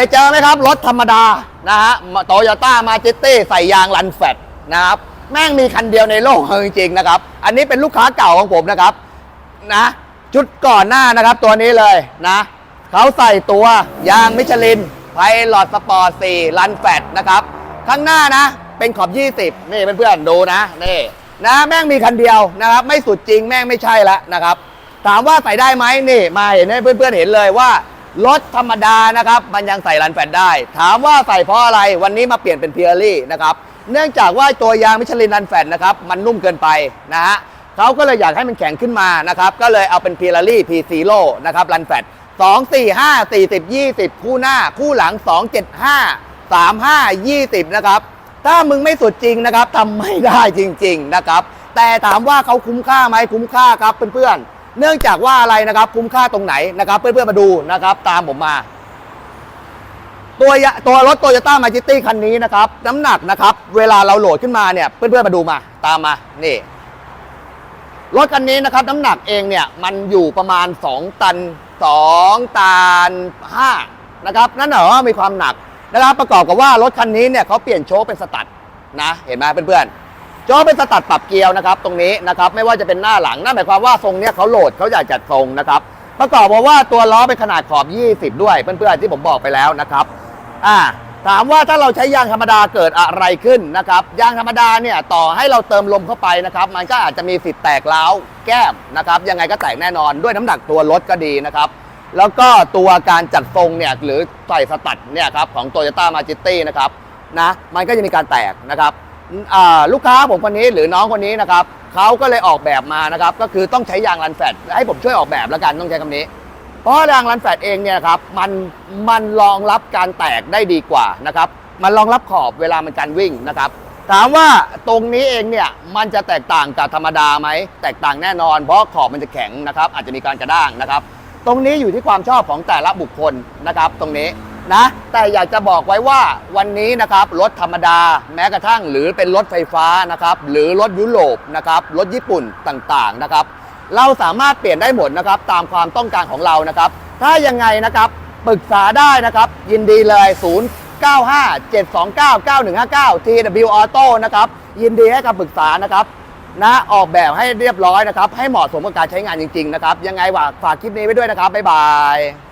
ยเจอไหมครับ รถธรรมดานะฮะโตโยต้ามาเจตตี้ใส่ยางรันแฟตนะครับ แม่งมีคันเดียวในโลกจริงๆนะครับ อันนี้เป็นลูกค้าเก่าของผมนะครับนะชุดก่อนหน้านะครับตัวนี้เลยนะเขาใส่ตัวยางมิชลินไพลอตสปอร์ต4รันแฟตนะครับข้างหน้านะเป็นขอบ 20 นี่เพื่อนๆดูนะนี่นะแม่งมีคันเดียวนะครับ ไม่สุดจริงแม่งไม่ใช่ละนะครับ ถามว่าใส่ได้ไหมนี่มาเห็นให้เพื่อนๆเห็นเลยว่า รถธรรมดานะครับ มันยังใส่รันแฟตได้ ถามว่าใส่เพราะอะไรวันนี้มาเปลี่ยนเป็นเพียรี่นะครับ เนื่องจากว่าตัวยางมิชลินรันแฟตนะครับ มันนุ่มเกินไปนะฮะเขาก็เลยอยากให้มันแข็งขึ้นมานะครับ ก็เลยเอาเป็นเพียรี่พีซีโร่นะครับรันแฟตสองสี่ห้าสี่สิบยี่สิบคู่หน้าคู่หลังสองเจ็ดห้าสามห้ายี่สิบนะครับ ถ้ามึงไม่สุดจริงนะครับทำไม่ได้จริง ๆนะครับ แต่ถามว่าเขาคุ้มค่าไหมคุ้มค่าครับเพื่อนๆ เนื่องจากว่าอะไรนะครับคุ้มค่าตรงไหนนะครับ เพื่อนๆมาดูนะครับ ตามผมมา ตัวตัวรถโตโยต้ามาจิตี้คันนี้นะครับ น้ำหนักนะครับ เวลาเราโหลดขึ้นมาเนี่ย เพื่อนๆมาดูมา ตามมานี่รถคันนี้นะครับน้ำหนักเองเนี่ยมันอยู่ประมาณ 2 ตัน 2 ตัน5นะครับนั่นเหรอมีความหนักนะครับประกอบกับว่ารถคันนี้เนี่ยเขาเปลี่ยนโชคเป็นสตัดนะ เห็นไหมเพื่อนๆ โชคเป็นสตัดปรับเกียร์นะครับตรงนี้นะครับไม่ว่าจะเป็นหน้าหลังนั่นหมายความว่าทรงเนี้ยเขาโหลดเขาอยากจัดทรงนะครับประกอบกับว่าตัวล้อเป็นขนาดขอบ 20 ด้วยเพื่อนๆที่ผมบอกไปแล้วนะครับอ่าถามว่าถ้าเราใช้ยางธรรมดาเกิดอะไรขึ้นนะครับยางธรรมดาเนี่ยต่อให้เราเติมลมเข้าไปนะครับ มันก็อาจจะมีสิทธิ์แตกร้าแก้มนะครับ ยังไงก็แตกแน่นอนด้วยน้ำหนักตัวรถก็ดีนะครับ แล้วก็ตัวการจัดทรงเนี่ยหรือใส่สตัดเนี่ยครับของ t o y ยต้ามาจิตี้นะครับนะมันก็จะมีการแตกนะครับ ลูกค้าผมคนนี้หรือน้องคนนี้นะครับเขาก็เลยออกแบบมานะครับก็คือต้องใช้ยางรันแฟตให้ผมช่วยออกแบบแล้วกันต้องใช้คำนี้ เพราะรางรันแฟตเองเนี่ยครับมันมันรองรับการแตกได้ดีกว่านะครับมันรองรับขอบเวลามันการวิ่งนะครับถามว่าตรงนี้เองเนี่ยมันจะแตกต่างกับธรรมดาไหมแตกต่างแน่นอน เพราะขอบมันจะแข็งนะครับอาจจะมีการกระด้างนะครับ ตรงนี้อยู่ที่ความชอบของแต่ละบุคคลนะครับตรงนี้ นะ แต่อยากจะบอกไว้ว่าวันนี้นะครับรถธรรมดา แม้กระทั่งหรือเป็นรถไฟฟ้านะครับหรือรถยุโรปนะครับรถญี่ปุ่นต่างๆนะครับ เราสามารถเปลี่ยนได้หมดนะครับตามความต้องการของเรานะครับ ถ้ายังไงนะครับปรึกษาได้นะครับ ยินดีเลย 0 9 5 7 2 9 9 1 5 9 TW Auto นะครับยินดีให้คำปรึกษานะครับนะออกแบบให้เรียบร้อยนะครับ ให้เหมาะสมกับการใช้งานจริง ๆ นะครับ ยังไงว่าฝากคลิปนี้ไว้ด้วยนะครับ บ๊ายบาย